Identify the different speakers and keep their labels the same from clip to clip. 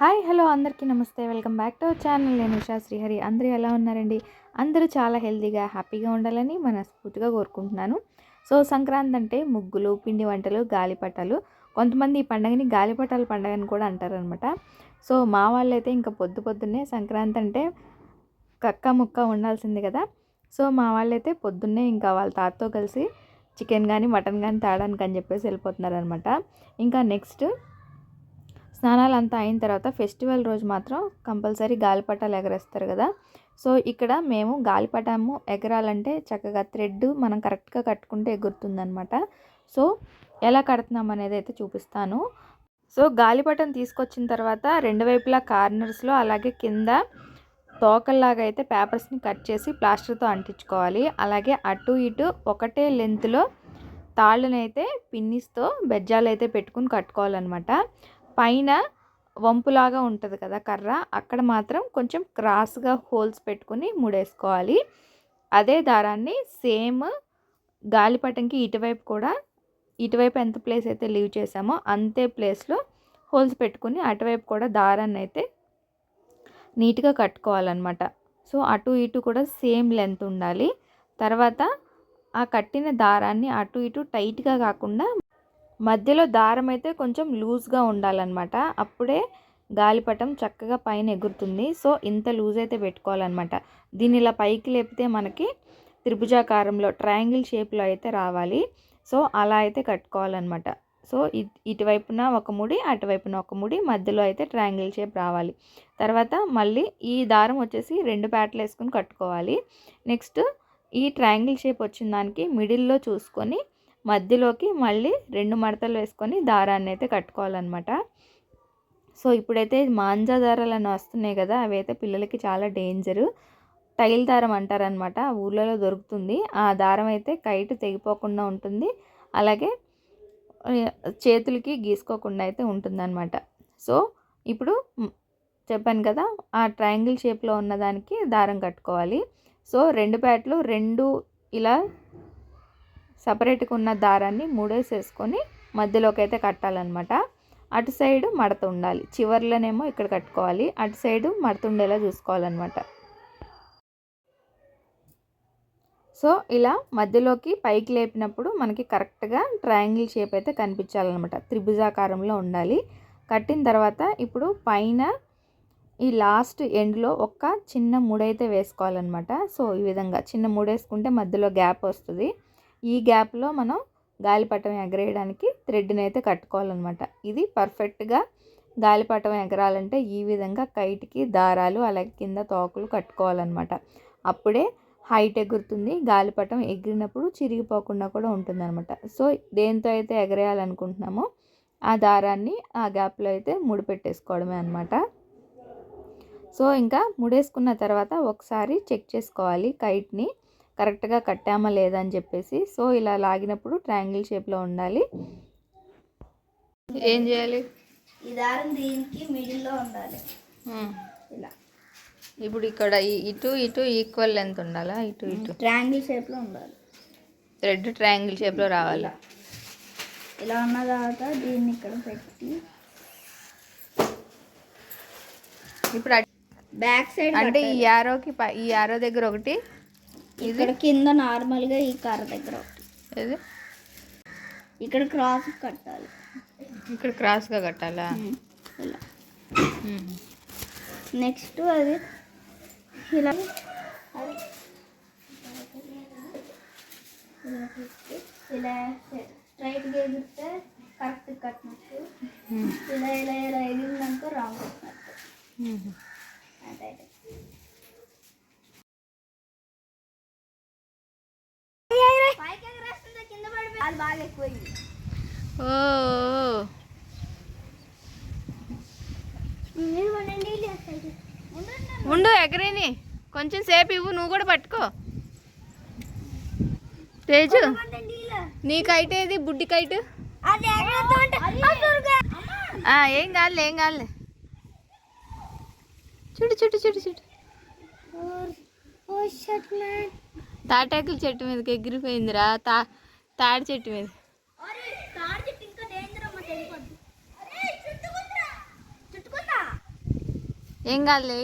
Speaker 1: Hi hello అందరికీ నమస్తే. Welcome back to our channel. నేను ఉషా శ్రీహరి. అందరూ ఎలా ఉన్నారండి? అందరూ చాలా హెల్తీగా హ్యాపీగా ఉండాలని మనస్ఫూర్తిగా కోరుకుంటున్నాను. సో సంక్రాంతి అంటే ముగ్గులు పిండి వంటలు గాలిపటాలు. కొంతమంది ఈ పండగని గాలిపటాల పండగ అని కూడా అంటారనమాట సో మా వాళ్ళైతే ఇంకా పొద్దు పొద్దున్నే సంక్రాంతి అంటే కక్క ముక్క ఉండాల్సింది కదా. సో మా వాళ్ళైతే పొద్దున్నే ఇంకా వాళ్ళ తాతతో కలిసి చికెన్ కానీ మటన్ కానీ తేడానికి అని చెప్పేసి వెళ్ళిపోతున్నారనమాట ఇంకా నెక్స్ట్ స్నానాలు అంతా అయిన తర్వాత ఫెస్టివల్ రోజు మాత్రం కంపల్సరీ గాలిపటాలు ఎగరేస్తారు కదా. సో ఇక్కడ మేము గాలిపటము ఎగరాలంటే చక్కగా థ్రెడ్ మనం కరెక్ట్గా కట్టుకుంటే ఎగురుతుందనమాట సో ఎలా కడుతున్నాం అనేది అయితే చూపిస్తాను. సో గాలిపటం తీసుకొచ్చిన తర్వాత రెండు వైపులా కార్నర్స్లో అలాగే కింద తోకల్లాగా అయితే పేపర్స్ని కట్ చేసి ప్లాస్టర్తో అంటించుకోవాలి. అలాగే అటు ఇటు ఒకటే లెంత్లో తాళ్ళనైతే పిన్నిస్తో బెజ్జాలు అయితే పెట్టుకుని కట్టుకోవాలన్నమాట. పైన వంపులాగా ఉంటుంది కదా కర్ర అక్కడ మాత్రం కొంచెం క్రాస్గా హోల్స్ పెట్టుకుని ముడేసుకోవాలి. అదే దారాన్ని సేమ్ గాలిపటంకి ఇటువైపు కూడా ఇటువైపు ఎంత ప్లేస్ అయితే లీవ్ చేసామో అంతే ప్లేస్లో హోల్స్ పెట్టుకుని అటువైపు కూడా దారాన్ని అయితే నీట్గా కట్టుకోవాలన్నమాట. సో అటు ఇటు కూడా సేమ్ లెంత్ ఉండాలి. తర్వాత ఆ కట్టిన దారాన్ని అటు ఇటు టైట్గా కాకుండా మధ్యలో దారం అయితే కొంచెం లూజ్గా ఉండాలన్నమాట. అప్పుడే గాలిపటం చక్కగా పైన ఎగురుతుంది. సో ఇంత లూజ్ అయితే పెట్టుకోవాలన్నమాట. దీన్ని ఇలా పైకి లేపితే మనకి త్రిభుజాకారంలో ట్రయాంగిల్ షేప్లో అయితే రావాలి. సో అలా అయితే కట్టుకోవాలన్నమాట. సో ఇటువైపున ఒక ముడి అటువైపున ఒక ముడి మధ్యలో అయితే ట్రయాంగిల్ షేప్ రావాలి. తర్వాత మళ్ళీ ఈ దారం వచ్చేసి రెండు ప్యాట్లు వేసుకొని కట్టుకోవాలి. నెక్స్ట్ ఈ ట్రయాంగిల్ షేప్ వచ్చిన దానికి మిడిల్లో చూసుకొని మధ్యలోకి మళ్ళీ రెండు మడతలు వేసుకొని దారాన్ని అయితే కట్టుకోవాలన్నమాట. సో ఇప్పుడైతే మాంజా దారాలు అని వస్తున్నాయి కదా అవి అయితే పిల్లలకి చాలా డేంజరు. టైల్ దారం అంటారనమాట ఊళ్ళలో దొరుకుతుంది. ఆ దారం అయితే కైట్ తెగిపోకుండా ఉంటుంది. అలాగే చేతులకి గీసుకోకుండా అయితే ఉంటుందన్నమాట. సో ఇప్పుడు చెప్పాను కదా ఆ ట్రయాంగిల్ షేప్లో ఉన్నదానికి దారం కట్టుకోవాలి. సో రెండు ప్యాట్లు రెండు ఇలా సపరేట్గా ఉన్న దారాన్ని మూడేసేసుకొని మధ్యలోకి అయితే కట్టాలన్నమాట. అటు సైడ్ మడత ఉండాలి. చివర్లోనేమో ఇక్కడ కట్టుకోవాలి. అటు సైడు మడత ఉండేలా చూసుకోవాలన్నమాట. సో ఇలా మధ్యలోకి పైకి లేపినప్పుడు మనకి కరెక్ట్గా ట్రయాంగిల్ షేప్ అయితే కనిపించాలన్నమాట. త్రిభుజాకారంలో ఉండాలి. కట్టిన తర్వాత ఇప్పుడు పైన ఈ లాస్ట్ ఎండ్లో ఒక్క చిన్న ముడైతే వేసుకోవాలన్నమాట. సో ఈ విధంగా చిన్న ముడేసుకుంటే మధ్యలో గ్యాప్ వస్తుంది. ఈ గ్యాప్లో మనం గాలిపటం ఎగరేయడానికి థ్రెడ్ని అయితే కట్టుకోవాలన్నమాట. ఇది పర్ఫెక్ట్గా గాలిపటం ఎగరాలంటే ఈ విధంగా కైట్కి దారాలు అలాగే కింద తోకలు కట్టుకోవాలన్నమాట. అప్పుడే హైట్ ఎగురుతుంది గాలిపటం ఎగిరినప్పుడు చిరిగిపోకుండా కూడా ఉంటుందన్నమాట. సో దేంతో అయితే ఎగరేయాలనుకుంటున్నామో ఆ దారాన్ని ఆ గ్యాప్లో అయితే ముడిపెట్టేసుకోవడమే అనమాట సో ఇంకా ముడేసుకున్న తర్వాత ఒకసారి చెక్ చేసుకోవాలి కైట్ని. కరెక్ట్గా కట్టామా లేదా అని చెప్పేసి సో ఇలా లాగినప్పుడు ట్రయాంగిల్ షేప్లో ఉండాలి. ఏం చేయాలి?
Speaker 2: ఈ దారం దీనికి మిడిల్లో ఉండాలి. ఇలా.
Speaker 1: ఇప్పుడు ఇక్కడ ఇటు ఇటు ఈక్వల్ లెంత్ ఉండాలా? ఇటు ఇటు.
Speaker 2: ట్రయాంగిల్ షేప్లో ఉండాలి.
Speaker 1: థ్రెడ్ ట్రయాంగిల్ షేప్లో రావాలి?
Speaker 2: ఇలా. ఉన్న తర్వాత దీన్ని ఇక్కడ పెట్టి
Speaker 1: ఇప్పుడు
Speaker 2: బ్యాక్ సైడ్
Speaker 1: అంటే ఈ యారోకి ఈ యారో దగ్గర ఒకటి
Speaker 2: ఇక్కడ కింద నార్మల్గా ఈ కర్ర దగ్గర ఒకటి.
Speaker 1: ఇది
Speaker 2: ఇక్కడ క్రాస్ కట్టాలి.
Speaker 1: ఇక్కడ క్రాస్గా కట్టాలా?
Speaker 2: ఇలా. నెక్స్ట్ అది ఇలా. ఇలా స్ట్రైట్గా ఎగిరితే కరెక్ట్ కట్టినట్టు. ఇలా ఇలా ఇలా ఎగిరినాక రాంగ్ కట్టినట్టు అదే పైకి ఎగరేస్తుంటే కింద పడిపోయి అది బాగా ఎక్కువైంది
Speaker 1: ఓ ఉండు ఎగరేని. కొంచెం సేపు ఇవ్వు నువ్వు కూడా పట్టుకో. తేజు నీ కైట్ ఏది బుడ్డి కైట్ ఏం కాదులే ఏం కాదులే. చూడు చూడు చూడు చూడు తాటాకుల చెట్టు మీదకి ఎగిరిపోయిందిరా. తా తాడి చెట్టు మీద. ఏం కాదులే.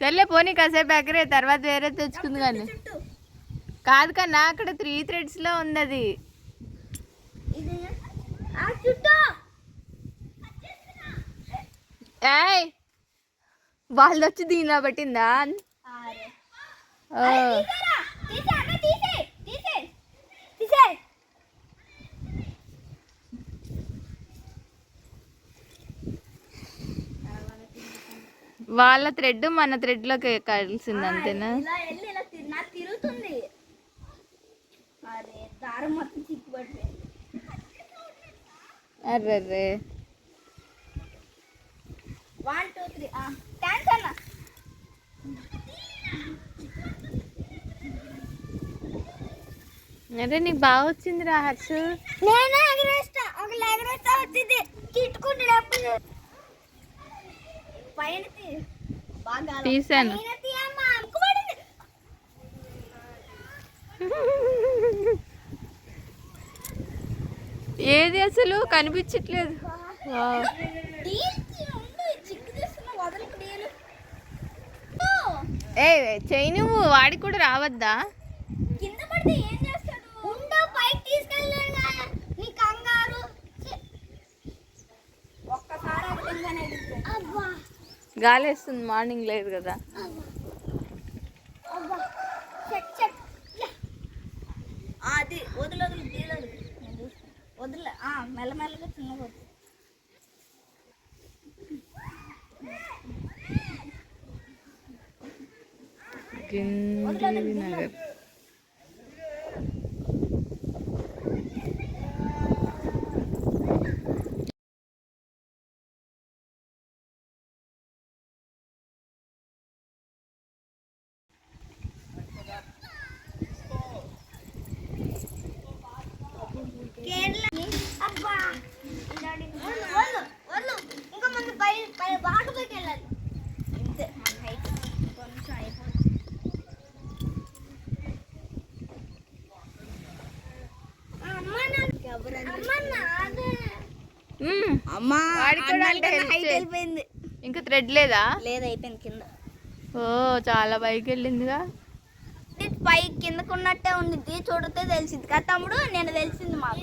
Speaker 1: సర్లే పోనీ కాసేపు ఎగరే తర్వాత వేరే తెచ్చుకుంది కానీ. కాదు కన్నా అక్కడ త్రీ థ్రెడ్స్లో ఉంది అది ఏయ్ వాళ్ళు వచ్చి దీనిలో పట్టిందా? వాళ్ళ థ్రెడ్ మన థ్రెడ్లోకి కలిసింది అంతేనా?
Speaker 2: తిరుగుతుంది. అరే దారం మొత్తం చిక్కుపడిపోయింది
Speaker 1: అర్రే
Speaker 2: వన్ టూ త్రీ థ్యాంక్స్ అన్న
Speaker 1: అరే నీకు బాగా వచ్చింది రా హర్ష.
Speaker 2: నేను ఎగరేస్తా. ఒక ఎగరేస్తా వచ్చింది. తిట్టుకుంటున్నప్పుడు పైన తీ. బాగా
Speaker 1: తీసాను. ఏది అసలు? కనిపించట్లేదు. ఏ చెయ్యి నువ్వు వాడికి కూడా రావద్దా?
Speaker 2: కింద పడితే ఏం చేస్తాడు? ఉండు పైకి తీసుకెళ్ళాను నీ కంగారు. ఒక్కసారి అబ్బా.
Speaker 1: గాలి వేస్తుంది మార్నింగ్ లేదు కదా.
Speaker 2: అబ్బా. Check check. యా. అది వదిలి వదిలి మెల్లమెల్లగా చిన్నగా किन्नर అమ్మా. వెళ్ళిపోయింది.
Speaker 1: ఇంకా థ్రెడ్ లేదా?
Speaker 2: లేదు అయిపోయింది కింద.
Speaker 1: ఓ చాలా పైకి వెళ్ళిందిగా?
Speaker 2: ఇది పై కిందకు ఉన్నట్టే ఉండిద్ది చూడితే తెలిసింది. కదా తమ్ముడు నేను తెలిసింది మాకు.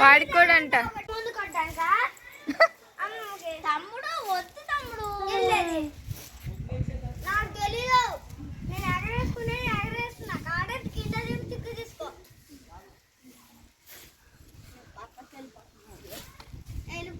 Speaker 1: వాడికి కూడా అంట.
Speaker 2: ముందు కొట్టాక తమ్ముడు వద్దు తమ్ముడు నాకు తెలీదు నేను ఎగరేసుకునే ఎగరేస్తున్నా కాడే కింద దింపి చిక్కు తీసుకో వెళ్ళిపోక అదే నాకు బయట అన్నా పైన మీదేనా ఆ
Speaker 1: తీసేస్తున్నారు
Speaker 2: చిన్నది పింక్ మాది ఇది రెడ్ మాది ఇది బార్బీ కైడ్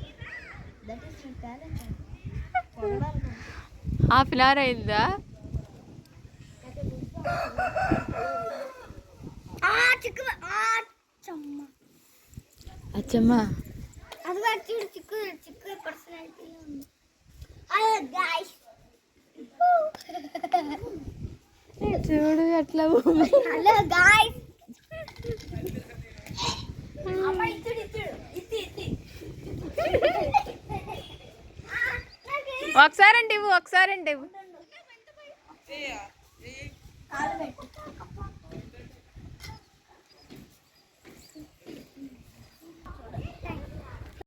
Speaker 1: హాఫ్ అన్ అవర్ అయిందా
Speaker 2: ఆ చిక్కు ఆ చమ్మ
Speaker 1: అచ్చమ్మా
Speaker 2: అది కూడా చూడు చిక్కు చిక్కు పర్సనాలిటీ ఉంది హలో గైస్
Speaker 1: చూడు ఎట్లా
Speaker 2: హలో గైస్
Speaker 1: ఒకసారి అంటే ఇవ్వు ఒకసారి అంటే ఇవ్వు.